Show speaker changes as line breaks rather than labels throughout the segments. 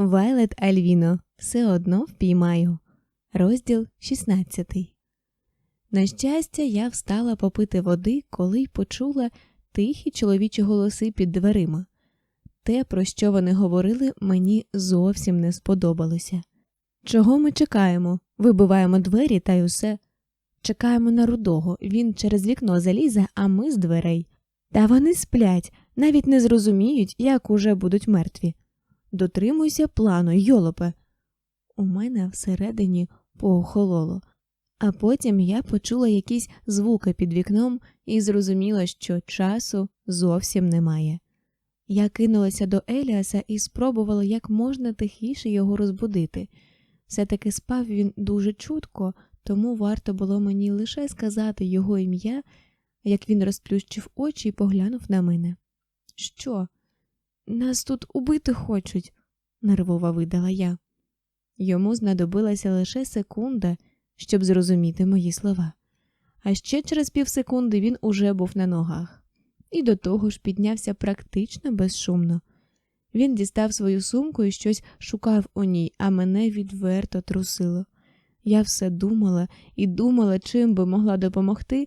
Вайлет Альвіно все одно впіймаю. Розділ 16 На щастя, я встала попити води, коли й почула тихі чоловічі голоси під дверима. Те, про що вони говорили, мені зовсім не сподобалося. Чого ми чекаємо? Вибиваємо двері та й усе. Чекаємо на рудого, він через вікно залізе, а ми з дверей. Та вони сплять, навіть не зрозуміють, як уже будуть мертві. Дотримуйся плану, йолопе. У мене всередині поохололо, а потім я почула якісь звуки під вікном і зрозуміла, що часу зовсім немає. Я кинулася до Еліаса і спробувала як можна тихіше його розбудити. Все таки спав він дуже чутко, тому варто було мені лише сказати його ім'я, як він розплющив очі і поглянув на мене. Що? Нас тут убити хочуть, нервово видала я. Йому знадобилася лише секунда, щоб зрозуміти мої слова. А ще через півсекунди він уже був на ногах, і до того ж піднявся практично безшумно. Він дістав свою сумку і щось шукав у ній, а мене відверто трусило. Я все думала і думала, чим би могла допомогти,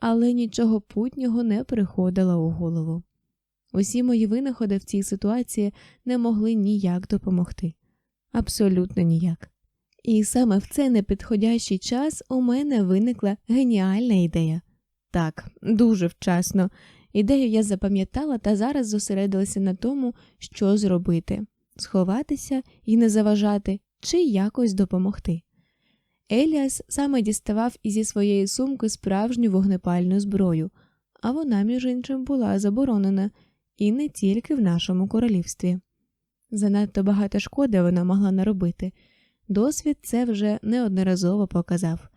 але нічого путнього не приходило у голову. Усі мої винаходи в цій ситуації не могли ніяк допомогти. Абсолютно ніяк. І саме в цей непідходящий час у мене виникла геніальна ідея. Так, дуже вчасно. Ідею я запам'ятала та зараз зосередилася на тому, що зробити сховатися і не заважати, чи якось допомогти. Еліас саме діставав ізі своєї сумки справжню вогнепальну зброю, а вона, між іншим, була заборонена і не тільки в нашому королівстві. Занадто багато шкоди вона могла наробити. Досвід це вже неодноразово показав.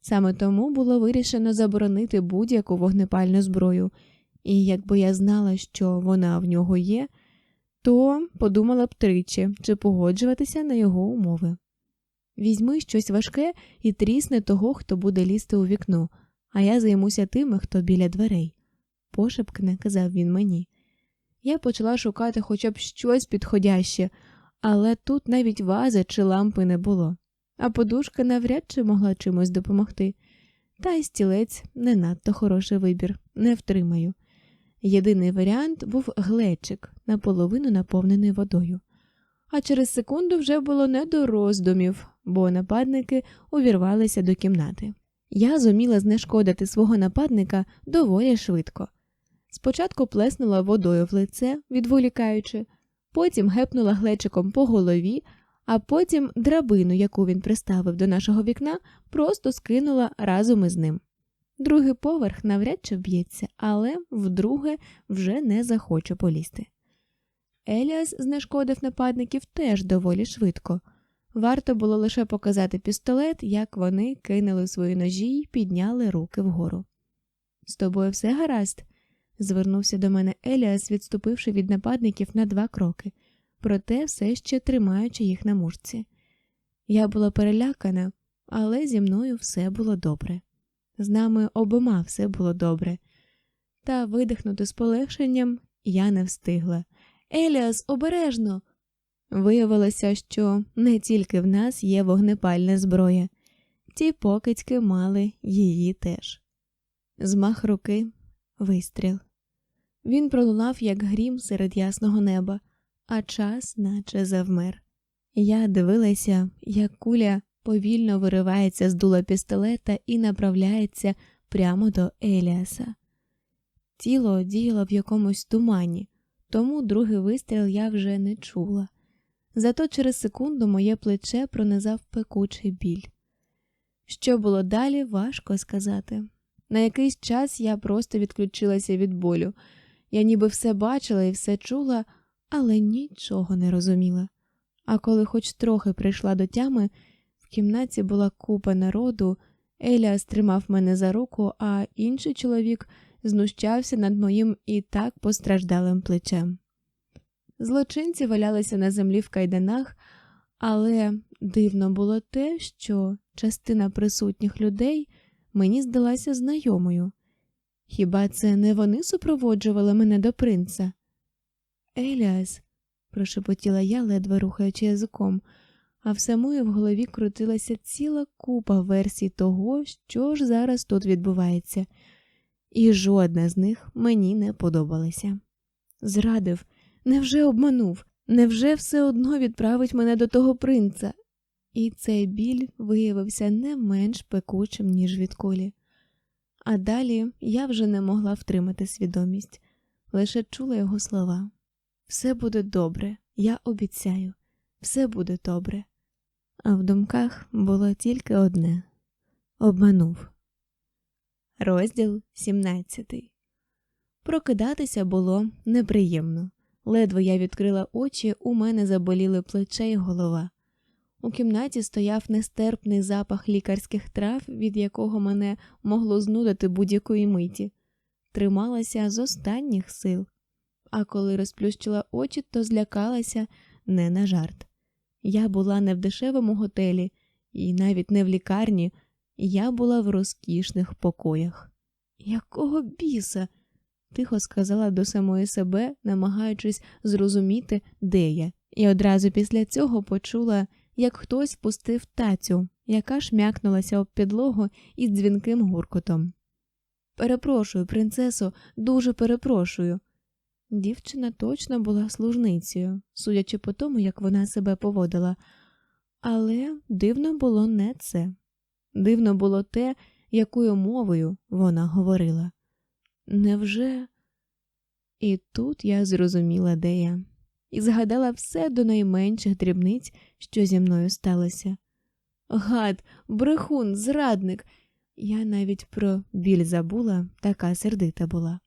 Саме тому було вирішено заборонити будь-яку вогнепальну зброю, і якби я знала, що вона в нього є, то подумала б тричі, чи погоджуватися на його умови. Візьми щось важке і трісне того, хто буде лізти у вікно, а я займуся тими, хто біля дверей. Пошепкне, казав він мені. Я почала шукати хоча б щось підходяще, але тут навіть вази чи лампи не було, а подушка навряд чи могла чимось допомогти. Та й стілець не надто хороший вибір, не втримаю. Єдиний варіант був глечик, наполовину наповнений водою. А через секунду вже було не до роздумів, бо нападники увірвалися до кімнати. Я зуміла знешкодити свого нападника доволі швидко. Спочатку плеснула водою в лице, відволікаючи, потім гепнула глечиком по голові, а потім драбину, яку він приставив до нашого вікна, просто скинула разом із ним. Другий поверх навряд чи вб'ється, але вдруге вже не захоче полізти. Еліас знешкодив нападників теж доволі швидко. Варто було лише показати пістолет, як вони кинули свої ножі й підняли руки вгору. З тобою все гаразд? Звернувся до мене Еліас, відступивши від нападників на два кроки, проте все ще тримаючи їх на мушці. Я була перелякана, але зі мною все було добре. З нами обома все було добре. Та видихнути з полегшенням я не встигла. Еліас, обережно. Виявилося, що не тільки в нас є вогнепальна зброя, ті покидьки мали її теж. Змах руки, вистріл. Він пролунав, як грім серед ясного неба, а час наче завмер. Я дивилася, як куля повільно виривається з дула пістолета і направляється прямо до Еліаса. Тіло діяло в якомусь тумані, тому другий вистріл я вже не чула. Зато через секунду моє плече пронизав пекучий біль. Що було далі, важко сказати. На якийсь час я просто відключилася від болю. Я ніби все бачила і все чула, але нічого не розуміла. А коли хоч трохи прийшла до тями, в кімнаті була купа народу, Еля стримав мене за руку, а інший чоловік знущався над моїм і так постраждалим плечем. Злочинці валялися на землі в кайданах, але дивно було те, що частина присутніх людей мені здалася знайомою. Хіба це не вони супроводжували мене до принца? Еліас, прошепотіла я, ледве рухаючи язиком, а в самої в голові крутилася ціла купа версій того, що ж зараз тут відбувається, і жодна з них мені не подобалася. Зрадив, невже обманув, невже все одно відправить мене до того принца? І цей біль виявився не менш пекучим, ніж відколі. А далі я вже не могла втримати свідомість, лише чула його слова. Все буде добре, я обіцяю, все буде добре. А в думках було тільки одне обманув. Розділ 17 Прокидатися було неприємно. Ледве я відкрила очі, у мене заболіли плече й голова. У кімнаті стояв нестерпний запах лікарських трав, від якого мене могло знудити будь-якої миті. Трималася з останніх сил, а коли розплющила очі, то злякалася не на жарт. Я була не в дешевому готелі і навіть не в лікарні, я була в розкішних покоях. Якого біса? тихо сказала до самої себе, намагаючись зрозуміти, де я, і одразу після цього почула, як хтось впустив тацю, яка шмякнулася об підлогу із дзвінким гуркотом. Перепрошую, принцесо, дуже перепрошую. Дівчина точно була служницею, судячи по тому, як вона себе поводила, але дивно було не це. Дивно було те, якою мовою вона говорила. Невже? І тут я зрозуміла, де я, і згадала все до найменших дрібниць, що зі мною сталося. Гад, брехун, зрадник. Я навіть про біль забула, така сердита була.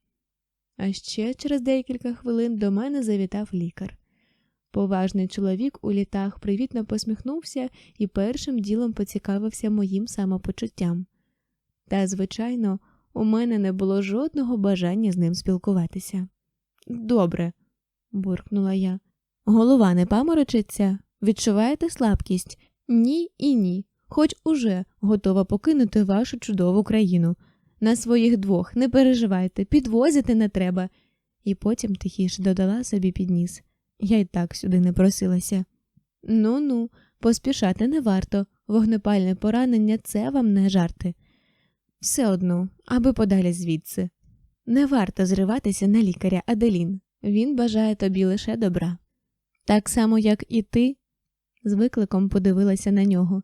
А ще через декілька хвилин до мене завітав лікар. Поважний чоловік у літах привітно посміхнувся і першим ділом поцікавився моїм самопочуттям. Та, звичайно, у мене не було жодного бажання з ним спілкуватися. Добре, буркнула я. Голова не паморочиться? Відчуваєте слабкість? Ні і ні. Хоч уже готова покинути вашу чудову країну. На своїх двох не переживайте, підвозити не треба. І потім тихіше додала собі підніс. Я й так сюди не просилася. Ну ну, поспішати не варто, вогнепальне поранення це вам не жарти. Все одно, аби подалі звідси. Не варто зриватися на лікаря Аделін. Він бажає тобі лише добра. Так само, як і ти, з викликом подивилася на нього.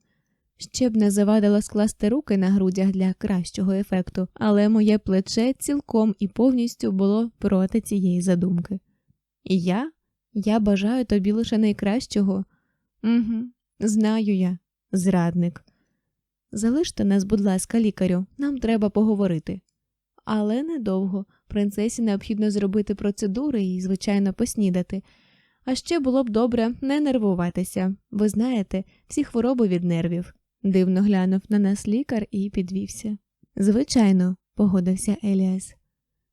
Ще б не завадило скласти руки на грудях для кращого ефекту, але моє плече цілком і повністю було проти цієї задумки. І я? Я бажаю тобі лише найкращого. Угу, Знаю я, зрадник. Залиште нас, будь ласка, лікарю, нам треба поговорити. Але недовго. Принцесі необхідно зробити процедури і, звичайно, поснідати. А ще було б добре не нервуватися. Ви знаєте, всі хвороби від нервів. Дивно глянув на нас лікар і підвівся. Звичайно, погодився Еліас.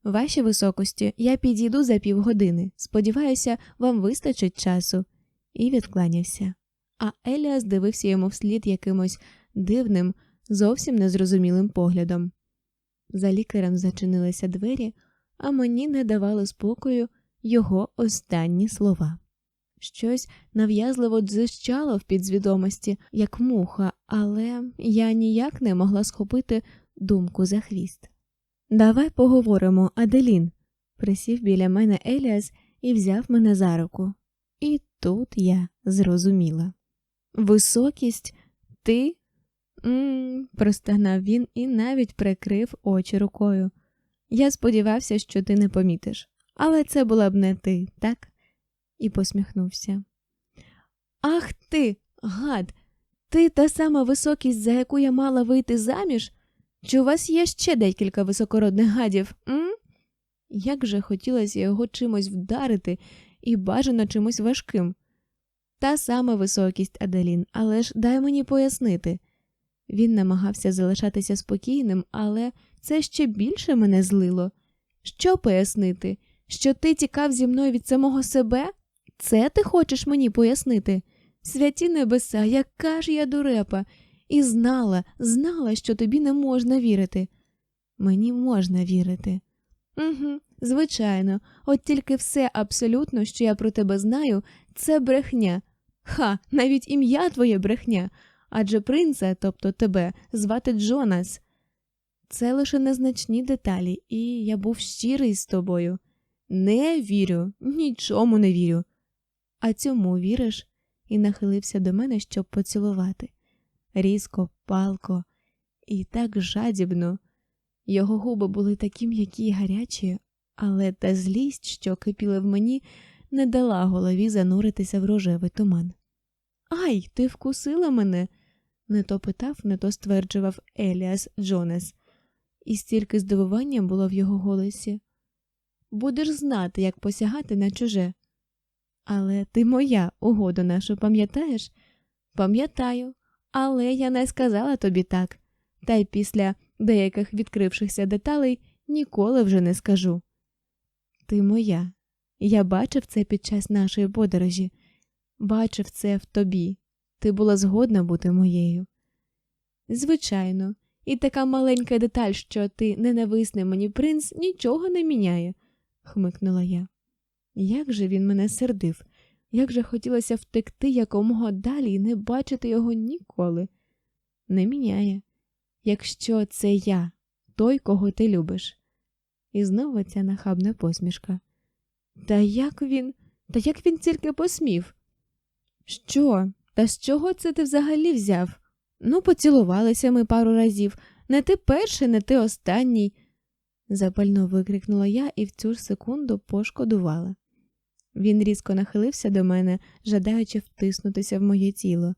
Ваші високості, я підійду за півгодини. Сподіваюся, вам вистачить часу. І відкланявся. А Еліас дивився йому вслід якимось дивним, зовсім незрозумілим поглядом. За лікарем зачинилися двері, а мені не давали спокою його останні слова. Щось нав'язливо дзищало в підзвідомості, як муха, але я ніяк не могла схопити думку за хвіст. Давай поговоримо, Аделін, присів біля мене Еліас і взяв мене за руку. І тут я зрозуміла. Високість, ти? м простагнав він і навіть прикрив очі рукою. Я сподівався, що ти не помітиш, але це була б не ти, так? І посміхнувся. Ах ти, гад, ти та сама високість, за яку я мала вийти заміж? Чи у вас є ще декілька високородних гадів? м? Як же хотілося його чимось вдарити і бажано чимось важким. Та сама високість Аделін, але ж дай мені пояснити. Він намагався залишатися спокійним, але це ще більше мене злило. Що пояснити? Що ти тікав зі мною від самого себе? Це ти хочеш мені пояснити? Святі небеса, яка ж я дурепа, і знала, знала, що тобі не можна вірити. Мені можна вірити. Угу, Звичайно, от тільки все абсолютно, що я про тебе знаю, це брехня. Ха, навіть ім'я твоє брехня. Адже принца, тобто тебе, звати Джонас. Це лише незначні деталі, і я був щирий з тобою. Не вірю, нічому не вірю. А цьому віриш? і нахилився до мене, щоб поцілувати. Різко, палко і так жадібно. Його губи були такі м'які й гарячі, але та злість, що кипіла в мені, не дала голові зануритися в рожевий туман. Ай, ти вкусила мене? не то питав, не то стверджував Еліас Джонес, і стільки здивування було в його голосі. Будеш знати, як посягати на чуже. Але ти моя угоду нашу пам'ятаєш? Пам'ятаю, але я не сказала тобі так, та й після деяких відкрившихся деталей ніколи вже не скажу. Ти моя. Я бачив це під час нашої подорожі, бачив це в тобі. Ти була згодна бути моєю. Звичайно, і така маленька деталь, що ти ненависний мені принц, нічого не міняє, хмикнула я. Як же він мене сердив, як же хотілося втекти якомога далі і не бачити його ніколи. Не міняє, якщо це я, той, кого ти любиш. І знову ця нахабна посмішка. Та як він, та як він тільки посмів? Що? Та з чого це ти взагалі взяв? Ну, поцілувалися ми пару разів. Не ти перший, не ти останній, запально викрикнула я і в цю ж секунду пошкодувала. Він різко нахилився до мене, жадаючи втиснутися в моє тіло.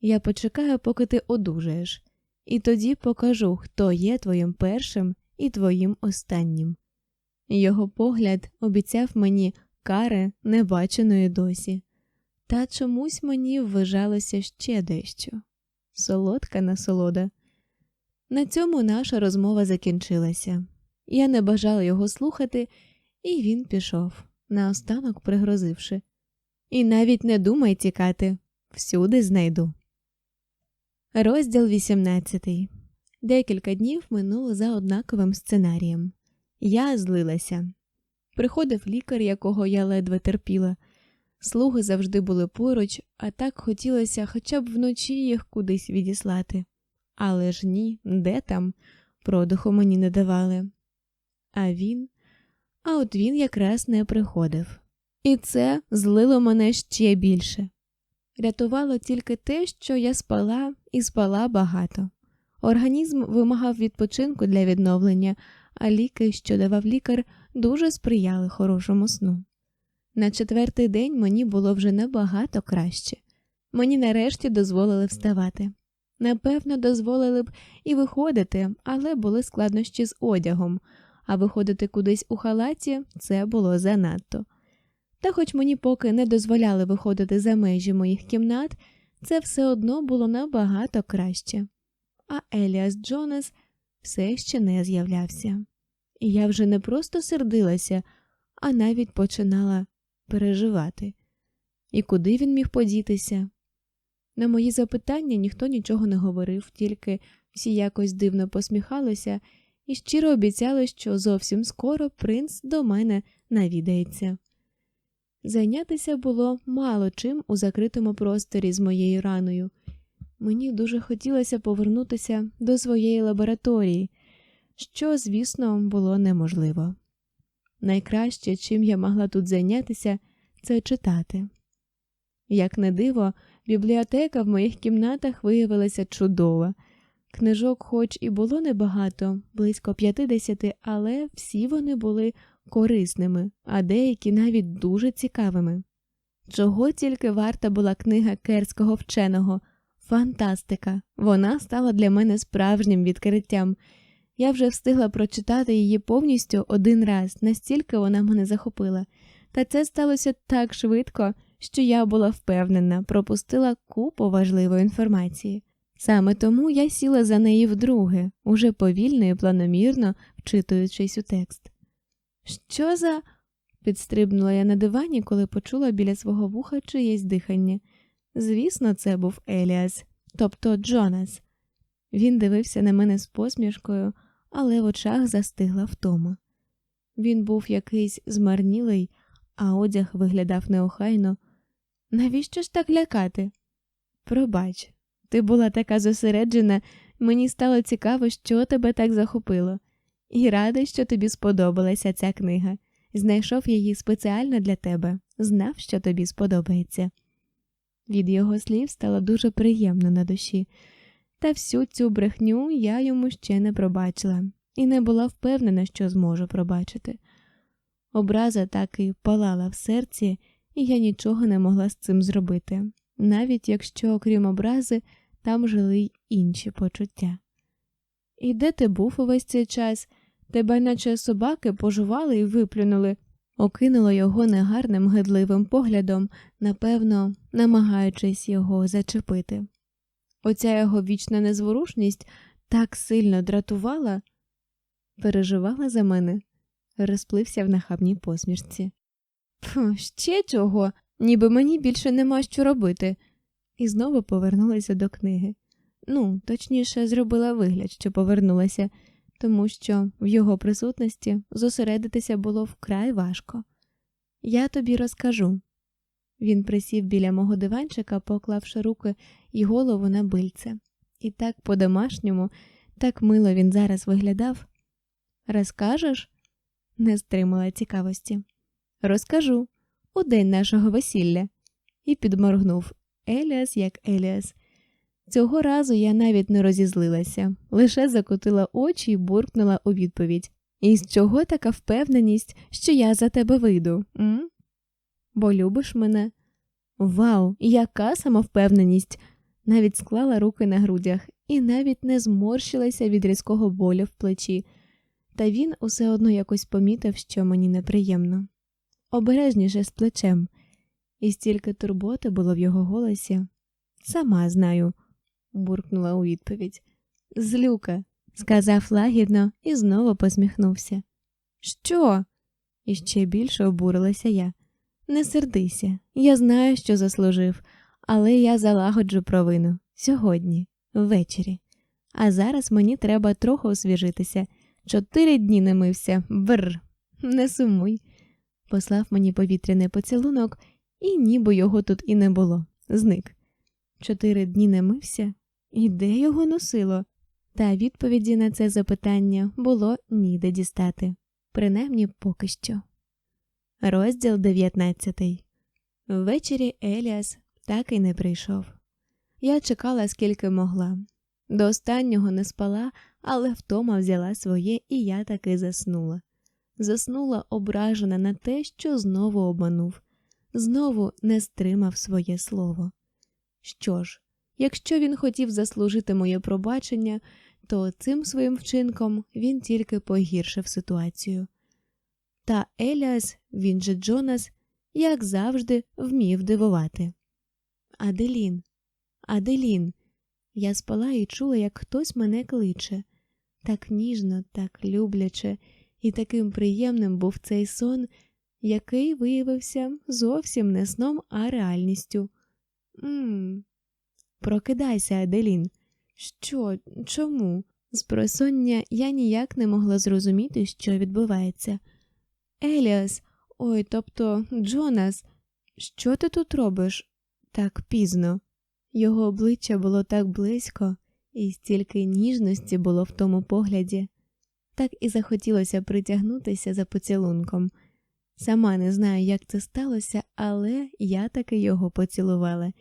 Я почекаю, поки ти одужаєш, і тоді покажу, хто є твоїм першим і твоїм останнім. Його погляд обіцяв мені кари небаченої досі, та чомусь мені вважалося ще дещо солодка насолода. На цьому наша розмова закінчилася. Я не бажала його слухати, і він пішов наостанок пригрозивши. І навіть не думай тікати, всюди знайду. Розділ 18 Декілька днів минуло за однаковим сценарієм. Я злилася. Приходив лікар, якого я ледве терпіла. Слуги завжди були поруч, а так хотілося хоча б вночі їх кудись відіслати. Але ж ні, де там, продуху мені не давали. А він а от він якраз не приходив. І це злило мене ще більше. Рятувало тільки те, що я спала і спала багато. Організм вимагав відпочинку для відновлення, а ліки, що давав лікар, дуже сприяли хорошому сну. На четвертий день мені було вже набагато краще. Мені нарешті дозволили вставати. Напевно, дозволили б і виходити, але були складнощі з одягом, а виходити кудись у халаті це було занадто. Та, хоч мені поки не дозволяли виходити за межі моїх кімнат, це все одно було набагато краще. А Еліас Джонас все ще не з'являвся. І я вже не просто сердилася, а навіть починала переживати. І куди він міг подітися? На мої запитання ніхто нічого не говорив, тільки всі якось дивно посміхалися і щиро обіцяли, що зовсім скоро принц до мене навідається. Зайнятися було мало чим у закритому просторі з моєю раною. Мені дуже хотілося повернутися до своєї лабораторії, що, звісно, було неможливо. Найкраще, чим я могла тут зайнятися, це читати. Як не диво, бібліотека в моїх кімнатах виявилася чудова. Книжок, хоч і було небагато, близько 50, але всі вони були корисними, а деякі навіть дуже цікавими. Чого тільки варта була книга керського вченого фантастика. Вона стала для мене справжнім відкриттям. Я вже встигла прочитати її повністю один раз, настільки вона мене захопила, та це сталося так швидко, що я була впевнена, пропустила купу важливої інформації. Саме тому я сіла за неї вдруге, уже повільно і планомірно вчитуючись у текст. Що за. підстрибнула я на дивані, коли почула біля свого вуха чиєсь дихання. Звісно, це був Еліас, тобто Джонас. Він дивився на мене з посмішкою, але в очах застигла втома. Він був якийсь змарнілий, а одяг виглядав неохайно. Навіщо ж так лякати? Пробач, ти була така зосереджена, мені стало цікаво, що тебе так захопило, і радий, що тобі сподобалася ця книга. Знайшов її спеціально для тебе, знав, що тобі сподобається. Від його слів стало дуже приємно на душі, та всю цю брехню я йому ще не пробачила і не була впевнена, що зможу пробачити. Образа так і палала в серці, і я нічого не могла з цим зробити, навіть якщо, окрім образи, там жили й інші почуття. І де ти був увесь цей час? Тебе, наче собаки, пожували і виплюнули, окинуло його негарним гидливим поглядом, напевно, намагаючись його зачепити. Оця його вічна незворушність так сильно дратувала, переживала за мене, розплився в нахабній посмішці. Фу, ще чого, ніби мені більше нема що робити, і знову повернулася до книги. Ну, точніше, зробила вигляд, що повернулася, тому що в його присутності зосередитися було вкрай важко. Я тобі розкажу. Він присів біля мого диванчика, поклавши руки і голову на бильце. І так по-домашньому, так мило він зараз виглядав. Розкажеш? не стримала цікавості. Розкажу у день нашого весілля. І підморгнув Еліас як Еліас. Цього разу я навіть не розізлилася, лише закотила очі і буркнула у відповідь. І з чого така впевненість, що я за тебе вийду? М? Бо любиш мене? Вау, яка самовпевненість! Навіть склала руки на грудях і навіть не зморщилася від різкого болю в плечі, та він усе одно якось помітив, що мені неприємно. Обережніше з плечем, і стільки турботи було в його голосі. Сама знаю, буркнула у відповідь. Злюка, сказав лагідно і знову посміхнувся. Що? іще більше обурилася я. Не сердися, я знаю, що заслужив, але я залагоджу провину сьогодні, ввечері. А зараз мені треба трохи освіжитися. Чотири дні не мився, бррр, не сумуй. Послав мені повітряний поцілунок, і ніби його тут і не було. Зник. Чотири дні не мився, і де його носило? Та відповіді на це запитання було ніде дістати, принаймні поки що. Розділ 19 Ввечері Еліас так і не прийшов. Я чекала скільки могла. До останнього не спала, але втома взяла своє, і я таки заснула. Заснула ображена на те, що знову обманув, знову не стримав своє слово. Що ж, якщо він хотів заслужити моє пробачення, то цим своїм вчинком він тільки погіршив ситуацію. Та Еліас, він же Джонас, як завжди, вмів дивувати. Аделін, Аделін. Я спала і чула, як хтось мене кличе. Так ніжно, так любляче, і таким приємним був цей сон, який виявився зовсім не сном, а реальністю. Мм. Прокидайся, Аделін. Що, чому? З просоння я ніяк не могла зрозуміти, що відбувається. Еліас, ой, тобто Джонас, що ти тут робиш так пізно? Його обличчя було так близько, і стільки ніжності було в тому погляді, так і захотілося притягнутися за поцілунком. Сама не знаю, як це сталося, але я таки його поцілувала.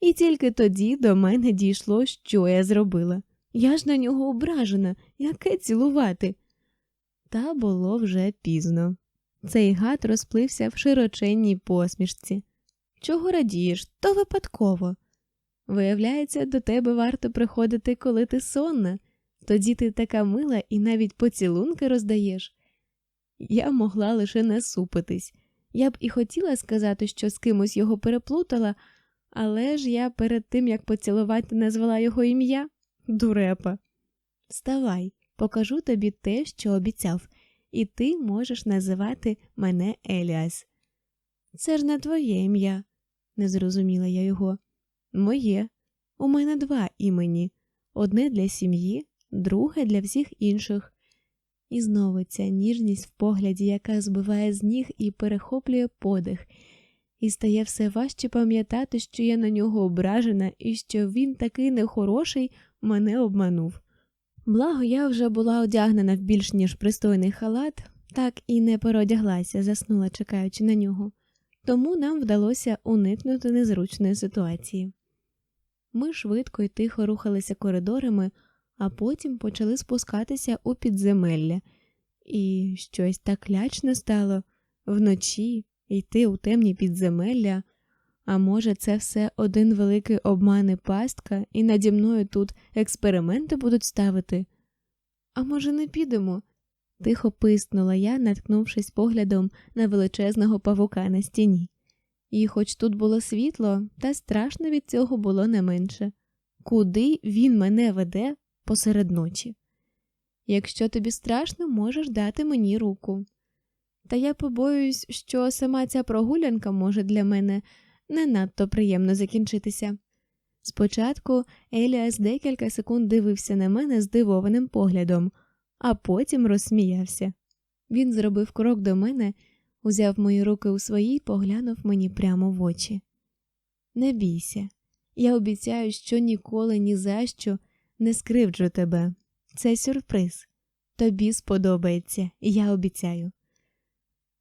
І тільки тоді до мене дійшло, що я зробила. Я ж на нього ображена, яке цілувати. Та було вже пізно. Цей гад розплився в широченній посмішці. Чого радієш, то випадково. Виявляється, до тебе варто приходити, коли ти сонна, тоді ти така мила і навіть поцілунки роздаєш. Я могла лише насупитись. Я б і хотіла сказати, що з кимось його переплутала, але ж я перед тим як поцілувати назвала його ім'я дурепа. Вставай, покажу тобі те, що обіцяв, і ти можеш називати мене Еліас. Це ж не твоє ім'я, не зрозуміла я його. Моє. У мене два імені одне для сім'ї, друге для всіх інших. І знову ця ніжність в погляді, яка збиває з ніг і перехоплює подих, і стає все важче пам'ятати, що я на нього ображена і що він такий нехороший мене обманув. Благо, я вже була одягнена в більш ніж пристойний халат, так і не переодяглася, заснула, чекаючи на нього, тому нам вдалося уникнути незручної ситуації. Ми швидко і тихо рухалися коридорами, а потім почали спускатися у підземелля, і щось так лячне стало вночі йти у темні підземелля. А може, це все один великий обман і пастка, і наді мною тут експерименти будуть ставити? А може, не підемо? тихо пискнула я, наткнувшись поглядом на величезного павука на стіні. І хоч тут було світло, та страшно від цього було не менше. Куди він мене веде посеред ночі? Якщо тобі страшно, можеш дати мені руку. Та я побоююсь, що сама ця прогулянка може для мене не надто приємно закінчитися. Спочатку Еліас декілька секунд дивився на мене здивованим поглядом, а потім розсміявся. Він зробив крок до мене, узяв мої руки у свої й поглянув мені прямо в очі. Не бійся, я обіцяю, що ніколи ні за що не скривджу тебе. Це сюрприз. Тобі сподобається, я обіцяю.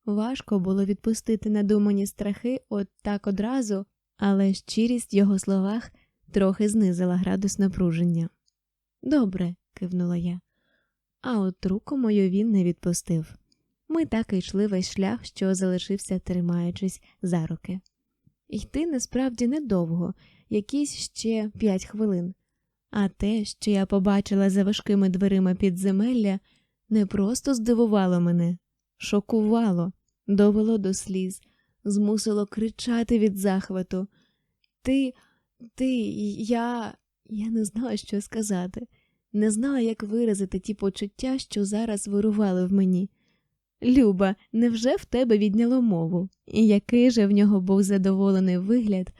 Важко було відпустити надумані страхи от так одразу, але щирість в його словах трохи знизила градус напруження. Добре, кивнула я, а от руку мою він не відпустив. Ми так і йшли весь шлях, що залишився, тримаючись за руки. Йти насправді недовго, якісь ще п'ять хвилин, а те, що я побачила за важкими дверима підземелля, не просто здивувало мене, шокувало, довело до сліз, змусило кричати від захвату. Ти, ти, я. Я не знала, що сказати, не знала, як виразити ті почуття, що зараз вирували в мені. Люба, невже в тебе відняло мову? І який же в нього був задоволений вигляд?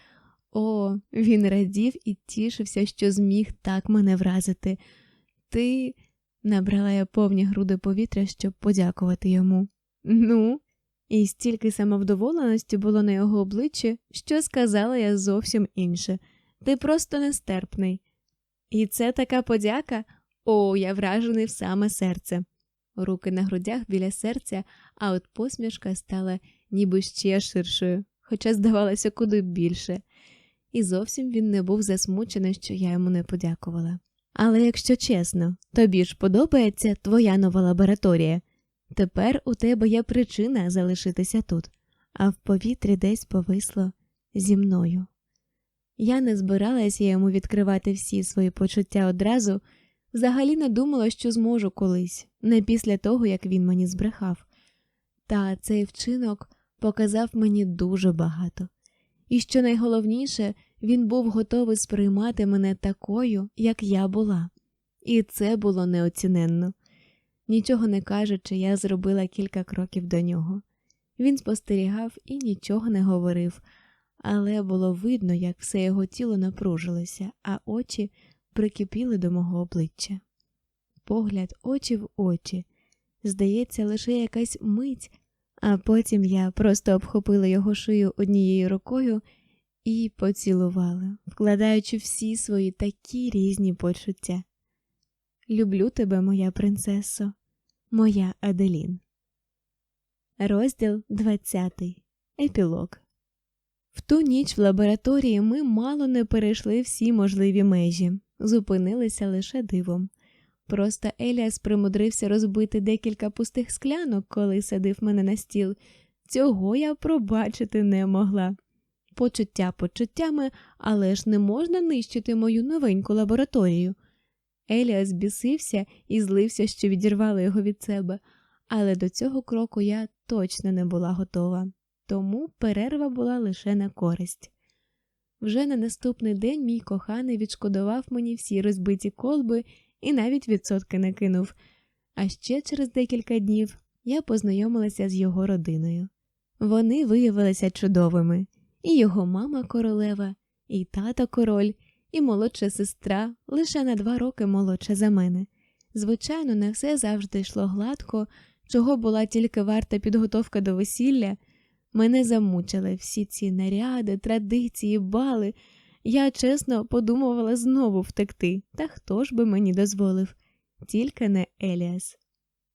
О, він радів і тішився, що зміг так мене вразити. Ти. Набрала я повні груди повітря, щоб подякувати йому. Ну, і стільки самовдоволеності було на його обличчі, що сказала я зовсім інше. Ти просто нестерпний. І це така подяка? О, я вражений в саме серце. Руки на грудях біля серця, а от посмішка стала ніби ще ширшою, хоча здавалося куди більше. І зовсім він не був засмучений, що я йому не подякувала. Але якщо чесно, тобі ж подобається твоя нова лабораторія. Тепер у тебе є причина залишитися тут, а в повітрі десь повисло зі мною. Я не збиралася йому відкривати всі свої почуття одразу, взагалі не думала, що зможу колись, не після того, як він мені збрехав. Та цей вчинок показав мені дуже багато. І що найголовніше, він був готовий сприймати мене такою, як я була, і це було неоціненно. Нічого не кажучи, я зробила кілька кроків до нього. Він спостерігав і нічого не говорив, але було видно, як все його тіло напружилося, а очі прикипіли до мого обличчя. Погляд очі в очі, здається, лише якась мить, а потім я просто обхопила його шию однією рукою і поцілувала, вкладаючи всі свої такі різні почуття. Люблю тебе, моя принцесо, моя Аделін. Розділ 20. Епілог. В ту ніч в лабораторії ми мало не перейшли всі можливі межі, зупинилися лише дивом. Просто Еліас примудрився розбити декілька пустих склянок, коли садив мене на стіл. Цього я пробачити не могла. Почуття почуттями, але ж не можна нищити мою новеньку лабораторію. Еліас бісився і злився, що відірвали його від себе, але до цього кроку я точно не була готова, тому перерва була лише на користь. Вже на наступний день мій коханий відшкодував мені всі розбиті колби і навіть відсотки не кинув. А ще через декілька днів я познайомилася з його родиною. Вони виявилися чудовими, і його мама королева, і тато король, і молодша сестра лише на два роки молодша за мене. Звичайно, не все завжди йшло гладко, чого була тільки варта підготовка до весілля. Мене замучили всі ці наряди, традиції, бали. Я чесно подумувала знову втекти, та хто ж би мені дозволив, тільки не Еліас.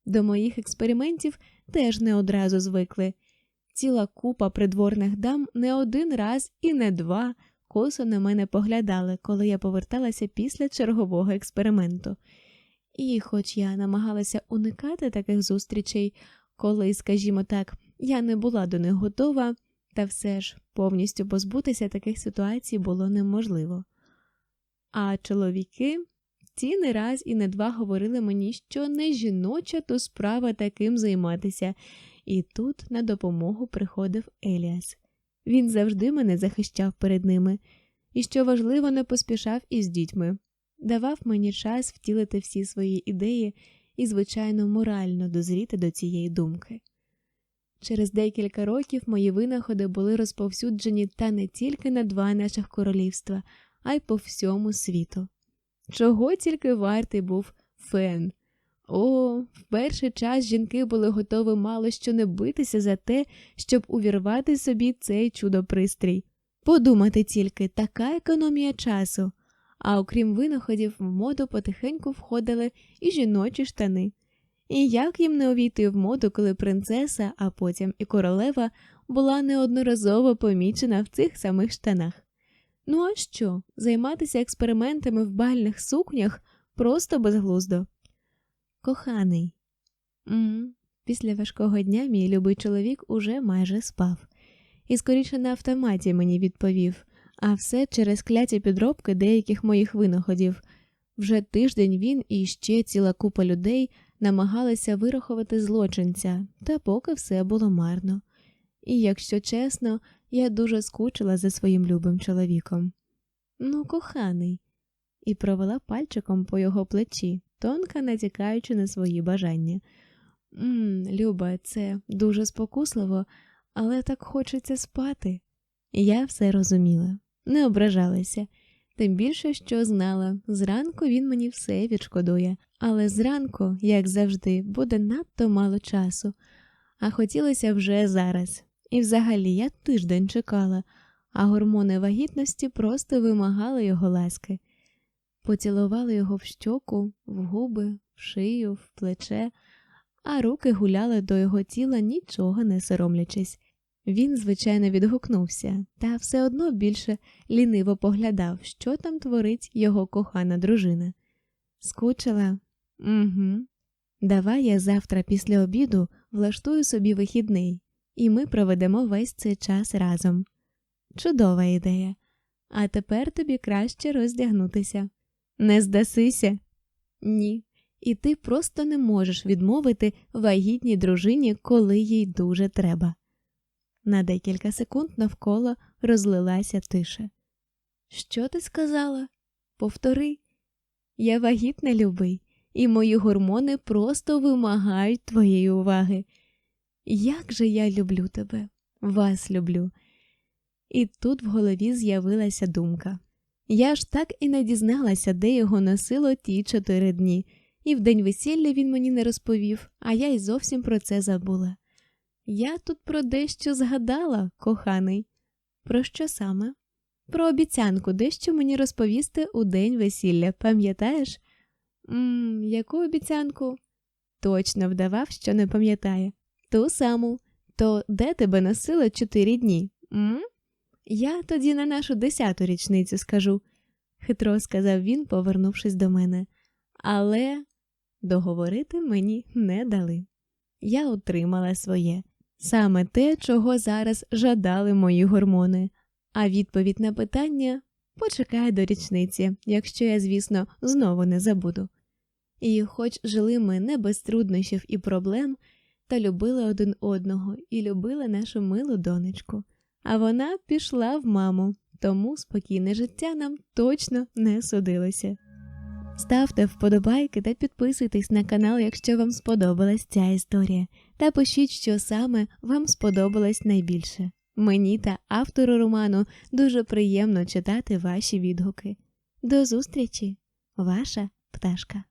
До моїх експериментів теж не одразу звикли. Ціла купа придворних дам не один раз і не два косо на мене поглядали, коли я поверталася після чергового експерименту. І, хоч я намагалася уникати таких зустрічей, коли, скажімо так, я не була до них готова, та все ж повністю позбутися таких ситуацій було неможливо. А чоловіки ті не раз і не два говорили мені, що не жіноча то справа таким займатися, і тут на допомогу приходив Еліас. Він завжди мене захищав перед ними, і, що важливо, не поспішав із дітьми, давав мені час втілити всі свої ідеї і, звичайно, морально дозріти до цієї думки. Через декілька років мої винаходи були розповсюджені та не тільки на два наших королівства, а й по всьому світу. Чого тільки вартий був фен. О, в перший час жінки були готові мало що не битися за те, щоб увірвати собі цей чудопристрій. Подумати тільки, така економія часу. А окрім винаходів, в моду потихеньку входили і жіночі штани. І як їм не увійти в моду, коли принцеса, а потім і королева була неодноразово помічена в цих самих штанах? Ну а що, займатися експериментами в бальних сукнях просто безглуздо. Коханий. М. Після важкого дня мій любий чоловік уже майже спав, і скоріше на автоматі мені відповів, а все через кляті підробки деяких моїх винаходів. Вже тиждень він і ще ціла купа людей намагалися вирахувати злочинця, та поки все було марно. І, якщо чесно, я дуже скучила за своїм любим чоловіком. Ну, коханий, і провела пальчиком по його плечі, тонко натякаючи на свої бажання. «Ммм, Люба, це дуже спокусливо, але так хочеться спати. Я все розуміла, не ображалася, тим більше, що знала, зранку він мені все відшкодує, але зранку, як завжди, буде надто мало часу, а хотілося вже зараз. І взагалі я тиждень чекала, а гормони вагітності просто вимагали його ласки. Поцілували його в щоку, в губи, в шию, в плече, а руки гуляли до його тіла, нічого не соромлячись. Він, звичайно, відгукнувся, та все одно більше ліниво поглядав, що там творить його кохана дружина. Скучила? Угу. Давай я завтра після обіду влаштую собі вихідний, і ми проведемо весь цей час разом. Чудова ідея. А тепер тобі краще роздягнутися. Не здасися? Ні. І ти просто не можеш відмовити вагітній дружині, коли їй дуже треба. На декілька секунд навколо розлилася тиша. Що ти сказала? Повтори, я вагітна, любий, і мої гормони просто вимагають твоєї уваги. Як же я люблю тебе, вас люблю. І тут в голові з'явилася думка. Я ж так і не дізналася, де його носило ті чотири дні, і в день весілля він мені не розповів, а я й зовсім про це забула. Я тут про дещо згадала, коханий. Про що саме? Про обіцянку дещо мені розповісти у день весілля, пам'ятаєш? Мм, яку обіцянку? Точно вдавав, що не пам'ятає. Ту саму. То де тебе носило чотири дні? М? Я тоді на нашу десяту річницю скажу, хитро сказав він, повернувшись до мене. Але договорити мені не дали. Я отримала своє саме те, чого зараз жадали мої гормони, а відповідь на питання почекає до річниці, якщо я, звісно, знову не забуду. І, хоч жили ми не без труднощів і проблем, та любили один одного і любили нашу милу донечку, а вона пішла в маму, тому спокійне життя нам точно не судилося. Ставте вподобайки та підписуйтесь на канал, якщо вам сподобалась ця історія, та пишіть, що саме вам сподобалось найбільше. Мені та автору роману дуже приємно читати ваші відгуки. До зустрічі, ваша пташка.